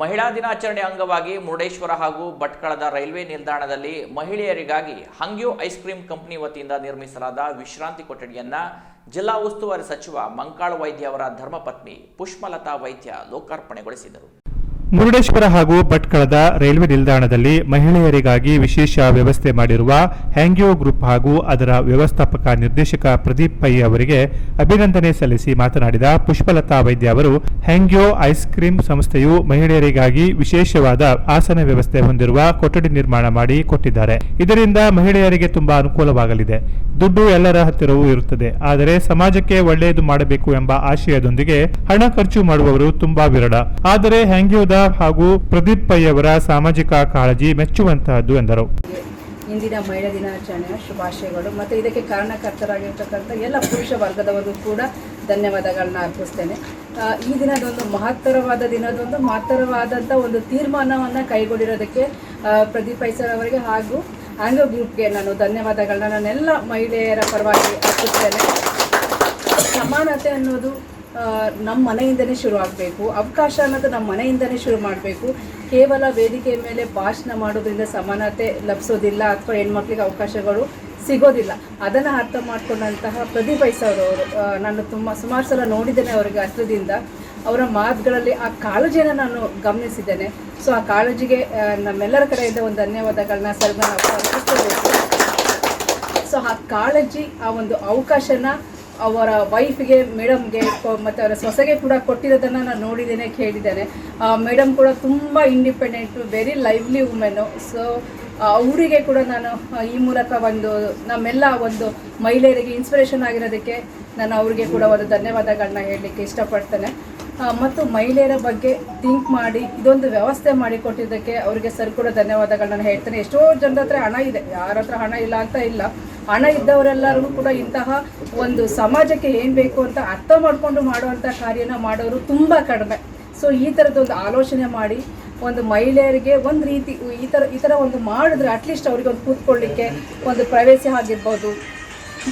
ಮಹಿಳಾ ದಿನಾಚರಣೆ ಅಂಗವಾಗಿ ಮುರುಡೇಶ್ವರ ಹಾಗೂ ಭಟ್ಕಳದ ರೈಲ್ವೆ ನಿಲ್ದಾಣದಲ್ಲಿ ಮಹಿಳೆಯರಿಗಾಗಿ ಹಂಗ್ಯೂ ಐಸ್ ಕ್ರೀಂ ಕಂಪನಿ ವತಿಯಿಂದ ನಿರ್ಮಿಸಲಾದ ವಿಶ್ರಾಂತಿ ಕೊಠಡಿಯನ್ನ ಜಿಲ್ಲಾ ಉಸ್ತುವಾರಿ ಸಚಿವ ಮಂಕಾಳ ವೈದ್ಯ ಅವರ ಧರ್ಮಪತ್ನಿ ಪುಷ್ಪಲತಾ ವೈದ್ಯ ಲೋಕಾರ್ಪಣೆಗೊಳಿಸಿದರು. ಮುರುಡೇಶ್ವರ ಹಾಗೂ ಭಟ್ಕಳದ ರೈಲ್ವೆ ನಿಲ್ದಾಣದಲ್ಲಿ ಮಹಿಳೆಯರಿಗಾಗಿ ವಿಶೇಷ ವ್ಯವಸ್ಥೆ ಮಾಡಿರುವ ಹ್ಯಾಂಗ್ಯೋ ಗ್ರೂಪ್ ಹಾಗೂ ಅದರ ವ್ಯವಸ್ಥಾಪಕ ನಿರ್ದೇಶಕ ಪ್ರದೀಪ್ ಪೈ ಅವರಿಗೆ ಅಭಿನಂದನೆ ಸಲ್ಲಿಸಿ ಮಾತನಾಡಿದ ಪುಷ್ಪಲತಾ ವೈದ್ಯ ಅವರು, ಹ್ಯಾಂಗ್ಯೋ ಐಸ್ ಕ್ರೀಂ ಸಂಸ್ಥೆಯು ಮಹಿಳೆಯರಿಗಾಗಿ ವಿಶೇಷವಾದ ಆಸನ ವ್ಯವಸ್ಥೆ ಹೊಂದಿರುವ ಕೊಠಡಿ ನಿರ್ಮಾಣ ಮಾಡಿ ಕೊಟ್ಟಿದ್ದಾರೆ. ಇದರಿಂದ ಮಹಿಳೆಯರಿಗೆ ತುಂಬಾ ಅನುಕೂಲವಾಗಲಿದೆ. ದುಡ್ಡು ಎಲ್ಲರ ಹತ್ತಿರವೂ ಇರುತ್ತದೆ. ಆದರೆ ಸಮಾಜಕ್ಕೆ ಒಳ್ಳೆಯದು ಮಾಡಬೇಕು ಎಂಬ ಆಶಯದೊಂದಿಗೆ ಹಣ ಖರ್ಚು ಮಾಡುವವರು ತುಂಬಾ ವಿರಳ. ಆದರೆ ಹ್ಯಾಂಗ್ಯೋದ ಹಾಗೂ ಪ್ರದೀಪ್ ಪೈ ಅವರ ಸಾಮಾಜಿಕ ಕಾಳಜಿ ಮೆಚ್ಚುವಂತಹದ್ದು ಎಂದರು. ಇಂದಿನ ಮಹಿಳಾ ದಿನಾಚರಣೆಯ ಶುಭಾಶಯಗಳು. ಮತ್ತು ಇದಕ್ಕೆ ಕಾರಣಕರ್ತರಾಗಿರ್ತಕ್ಕಂಥ ಎಲ್ಲ ಪುರುಷ ವರ್ಗದವರು ಕೂಡ ಧನ್ಯವಾದಗಳನ್ನ ಅರ್ಪಿಸ್ತೇನೆ. ಈ ದಿನದೊಂದು ಮಹತ್ತರವಾದ ದಿನದೊಂದು ಮಹತ್ತರವಾದಂಥ ಒಂದು ತೀರ್ಮಾನವನ್ನು ಕೈಗೊಂಡಿರೋದಕ್ಕೆ ಪ್ರದೀಪ್ ಐಸರ್ ಅವರಿಗೆ ಹಾಗೂ ಆಂಗ್ಲೋ ಗ್ರೂಪ್ಗೆ ನಾನು ಧನ್ಯವಾದಗಳನ್ನ ನಾನೆಲ್ಲ ಮಹಿಳೆಯರ ಪರವಾಗಿ ಅರ್ಪಿಸ್ತೇನೆ. ಸಮಾನತೆ ಅನ್ನೋದು ನಮ್ಮ ಮನೆಯಿಂದನೇ ಶುರು ಆಗಬೇಕು. ಅವಕಾಶ ಅನ್ನೋದು ನಮ್ಮ ಮನೆಯಿಂದನೇ ಶುರು ಮಾಡಬೇಕು. ಕೇವಲ ವೇದಿಕೆ ಮೇಲೆ ಭಾಷಣ ಮಾಡೋದ್ರಿಂದ ಸಮಾನತೆ ಲಭಿಸೋದಿಲ್ಲ ಅಥವಾ ಹೆಣ್ಮಕ್ಳಿಗೆ ಅವಕಾಶಗಳು ಸಿಗೋದಿಲ್ಲ. ಅದನ್ನು ಅರ್ಥ ಮಾಡ್ಕೊಂಡಂತಹ ಪ್ರದೀಪ್ ಐಸವ್ರವರು ನಾನು ತುಂಬ ಸುಮಾರು ಸಲ ನೋಡಿದ್ದೇನೆ ಅವರಿಗೆ ಹತ್ರದಿಂದ ಅವರ ಮಾತುಗಳಲ್ಲಿ ಆ ಕಾಳಜಿಯನ್ನು ನಾನು ಗಮನಿಸಿದ್ದೇನೆ. ಸೊ, ಆ ಕಾಳಜಿಗೆ ನಮ್ಮೆಲ್ಲರ ಕಡೆಯಿಂದ ಒಂದು ಧನ್ಯವಾದಗಳನ್ನ ಸರ್ ನಾನು ಸೊ, ಆ ಕಾಳಜಿ, ಆ ಒಂದು ಅವಕಾಶನ ಅವರ ವೈಫ್ಗೆ, ಮೇಡಮ್ಗೆ ಮತ್ತು ಅವರ ಸೊಸೆಗೆ ಕೂಡ ಕೊಟ್ಟಿರೋದನ್ನು ನಾನು ನೋಡಿದ್ದೇನೆ, ಕೇಳಿದ್ದೇನೆ. ಮೇಡಮ್ ಕೂಡ ತುಂಬ independent very lively women so ಅವರಿಗೆ ಕೂಡ ನಾನು ಈ ಮೂಲಕ ಒಂದು, ನಮ್ಮೆಲ್ಲ ಒಂದು ಮಹಿಳೆಯರಿಗೆ ಇನ್ಸ್ಪಿರೇಷನ್ ಆಗಿರೋದಕ್ಕೆ ನಾನು ಅವರಿಗೆ ಕೂಡ ಒಂದು ಧನ್ಯವಾದಗಳನ್ನ ಹೇಳಲಿಕ್ಕೆ ಇಷ್ಟಪಡ್ತೇನೆ. ಮತ್ತು ಮಹಿಳೆಯರ ಬಗ್ಗೆ ಥಿಂಕ್ ಮಾಡಿ, ಇದೊಂದು ವ್ಯವಸ್ಥೆ ಮಾಡಿ ಕೊಟ್ಟಿದ್ದಕ್ಕೆ ಅವರಿಗೆ ಸರ್ ಕೂಡ ಧನ್ಯವಾದಗಳನ್ನ ಹೇಳ್ತೇನೆ. ಎಷ್ಟೋ ಜನರ ಹತ್ರ ಹಣ ಇದೆ, ಯಾರ ಹತ್ರ ಹಣ ಇಲ್ಲ ಅಂತ ಇಲ್ಲ. ಹಣ ಇದ್ದವರೆಲ್ಲರೂ ಕೂಡ ಇಂತಹ ಒಂದು ಸಮಾಜಕ್ಕೆ ಏನು ಬೇಕು ಅಂತ ಅರ್ಥ ಮಾಡಿಕೊಂಡು ಮಾಡುವಂಥ ಕಾರ್ಯನ ಮಾಡೋರು ತುಂಬ ಕಡಿಮೆ. ಸೊ ಈ ಥರದ್ದೊಂದು ಆಲೋಚನೆ ಮಾಡಿ ಒಂದು ಮಹಿಳೆಯರಿಗೆ ಒಂದು ರೀತಿ ಈ ಥರ ಈ ಥರ ಒಂದು ಮಾಡಿದ್ರೆ ಅಟ್ಲೀಸ್ಟ್ ಅವ್ರಿಗೆ ಒಂದು ಕೂತ್ಕೊಳ್ಳಿಕ್ಕೆ ಒಂದು ಪ್ರೈವೇಸಿ ಆಗಿರ್ಬೋದು.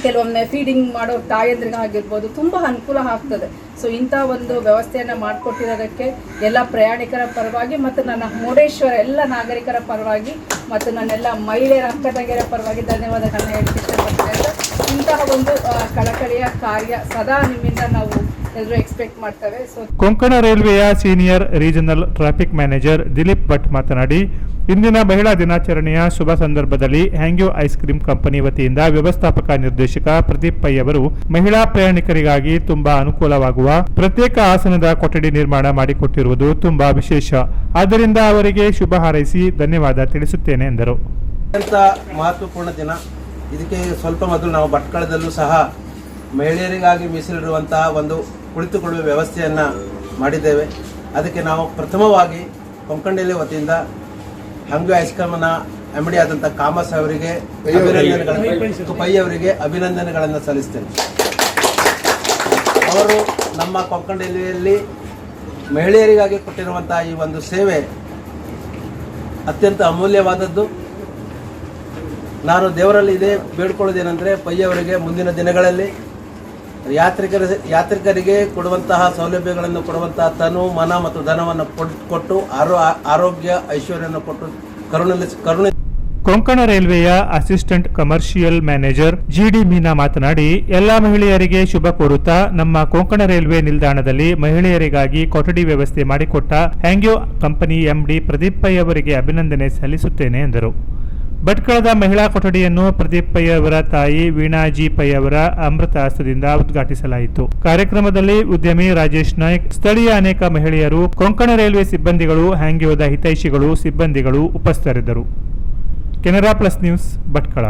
ಕೆಲವೊಮ್ಮೆ ಫೀಡಿಂಗ್ ಮಾಡೋ ತಾಯಂದ್ರಿಗೆ ಆಗಿರ್ಬೋದು ತುಂಬ ಅನುಕೂಲ ಆಗ್ತದೆ. ಸೊ ಇಂಥ ಒಂದು ವ್ಯವಸ್ಥೆಯನ್ನು ಮಾಡಿಕೊಟ್ಟಿರೋದಕ್ಕೆ ಎಲ್ಲ ಪ್ರಯಾಣಿಕರ ಪರವಾಗಿ ಮತ್ತು ನನ್ನ ಮುರುಡೇಶ್ವರ ಎಲ್ಲ ನಾಗರಿಕರ ಪರವಾಗಿ ಮತ್ತು ನನ್ನೆಲ್ಲ ಮಹಿಳೆಯರ ಅಕ್ಕ ತಂಗಿಯರ ಪರವಾಗಿ ಧನ್ಯವಾದಗಳನ್ನು ಹೇಳಿ ಇಷ್ಟಪಡ್ತೇನೆ. ಇಂತಹ ಒಂದು ಕಳಕಳಿಯ ಕಾರ್ಯ ಸದಾ ನಿಮ್ಮಿಂದ ನಾವು ಎಲ್ಲರೂ ಎಕ್ಸ್ಪೆಕ್ಟ್ ಮಾಡ್ತೇವೆ. ಸೊ ಕೊಂಕಣ ರೈಲ್ವೆಯ senior regional traffic manager Dilip Bhat ಮಾತನಾಡಿ ಇಂದಿನ ಮಹಿಳಾ ದಿನಾಚರಣೆಯ ಶುಭ ಸಂದರ್ಭದಲ್ಲಿ ಹ್ಯಾಂಗ್ಯೋ ಐಸ್ ಕ್ರೀಂ ಕಂಪನಿ ವತಿಯಿಂದ ವ್ಯವಸ್ಥಾಪಕ ನಿರ್ದೇಶಕ ಪ್ರದೀಪ್ ಪೈ ಅವರು ಮಹಿಳಾ ಪ್ರಯಾಣಿಕರಿಗಾಗಿ ತುಂಬಾ ಅನುಕೂಲವಾಗುವ ಪ್ರತ್ಯೇಕ ಆಸನದ ಕೊಠಡಿ ನಿರ್ಮಾಣ ಮಾಡಿಕೊಟ್ಟಿರುವುದು ತುಂಬಾ ವಿಶೇಷ. ಆದ್ದರಿಂದ ಅವರಿಗೆ ಶುಭ ಹಾರೈಸಿ ಧನ್ಯವಾದ ತಿಳಿಸುತ್ತೇನೆ ಎಂದರು. ಮಹತ್ವಪೂರ್ಣ ದಿನ. ಇದಕ್ಕೆ ಸ್ವಲ್ಪ ಮೊದಲು ನಾವು ಭಟ್ಕಳದಲ್ಲೂ ಸಹ ಮಹಿಳೆಯರಿಗಾಗಿ ಮೀಸಲಿಡುವಂತಹ ಒಂದು ಕುಳಿತುಕೊಳ್ಳುವ ವ್ಯವಸ್ಥೆಯನ್ನು ಮಾಡಿದ್ದೇವೆ. ಅದಕ್ಕೆ ನಾವು ಪ್ರಥಮವಾಗಿ ಕೊಂಕಣದಲ್ಲಿ ವತಿಯಿಂದ ಹಂಗು ಐಸ್ಕ್ರೀಮ್ನ ಎಂ ಡಿ ಆದಂಥ ಕಾಮಸ್ ಅವರಿಗೆ ಅಭಿನಂದನೆಗಳನ್ನು ಪೈ ಅವರಿಗೆ ಅಭಿನಂದನೆಗಳನ್ನು ಸಲ್ಲಿಸ್ತೇನೆ. ಅವರು ನಮ್ಮ ಕೊಂಕಣದಲ್ಲಿ ಮಹಿಳೆಯರಿಗಾಗಿ ಕೊಟ್ಟಿರುವಂತಹ ಈ ಒಂದು ಸೇವೆ ಅತ್ಯಂತ ಅಮೂಲ್ಯವಾದದ್ದು. ನಾನು ದೇವರಲ್ಲಿ ಇದೇ ಬೇಡ್ಕೊಳ್ಳೋದೇನೆಂದರೆ ಪೈ ಅವರಿಗೆ ಮುಂದಿನ ದಿನಗಳಲ್ಲಿ ಯಾತ್ರಿಕರ ಯಾತ್ರಿಕರಿಗೆ ಕೊಡುವಂತಹ ಸೌಲಭ್ಯಗಳನ್ನು ಕೊಡುವಂತಹ ತನು, ಮನ ಮತ್ತು ಧನವನ್ನು ಕೊಟ್- ಕೊಟ್ಟು ಆರೋ, ಆರೋಗ್ಯ, ಐಶ್ವರ್ಯವನ್ನು ಕೊಟ್ಟು ಕರುಣೆ ಕರುಣೆ, ಕೊಂಕಣ ರೈಲ್ವೆಯ assistant commercial manager G D Meena ಮಾತನಾಡಿ, ಎಲ್ಲಾ ಮಹಿಳೆಯರಿಗೆ ಶುಭ ಕೋರುತ್ತಾ ನಮ್ಮ ಕೊಂಕಣ ರೈಲ್ವೆ ನಿಲ್ದಾಣದಲ್ಲಿ ಮಹಿಳೆಯರಿಗಾಗಿ ಕೊಠಡಿ ವ್ಯವಸ್ಥೆ ಮಾಡಿಕೊಟ್ಟ ಹ್ಯಾಂಗ್ಯೋ ಕಂಪನಿ ಎಂಡಿ ಪ್ರದೀಪ್ ಪೈ ಅವರಿಗೆ ಅಭಿನಂದನೆ ಸಲ್ಲಿಸುತ್ತೇನೆ ಎಂದರು. ಭಟ್ಕಳದ ಮಹಿಳಾ ಕೊಠಡಿಯನ್ನು ಪ್ರದೀಪ್ ಪೈ ಅವರ ತಾಯಿ ವೀಣಾಜಿ ಪೈ ಅವರ ಅಮೃತ ಹಸ್ತದಿಂದ ಉದ್ಘಾಟಿಸಲಾಯಿತು. ಕಾರ್ಯಕ್ರಮದಲ್ಲಿ ಉದ್ಯಮಿ ರಾಜೇಶ್ ನಾಯ್ಕ್, ಸ್ಥಳೀಯ ಅನೇಕ ಮಹಿಳೆಯರು, ಕೊಂಕಣ ರೈಲ್ವೆ ಸಿಬ್ಬಂದಿಗಳು ಹ್ಯಾಂಗ್ಯೋದ ಹಿತೈಷಿಗಳು, ಸಿಬ್ಬಂದಿಗಳು ಉಪಸ್ಥಿತರಿದ್ದರು. Canara plus news Bhatkal.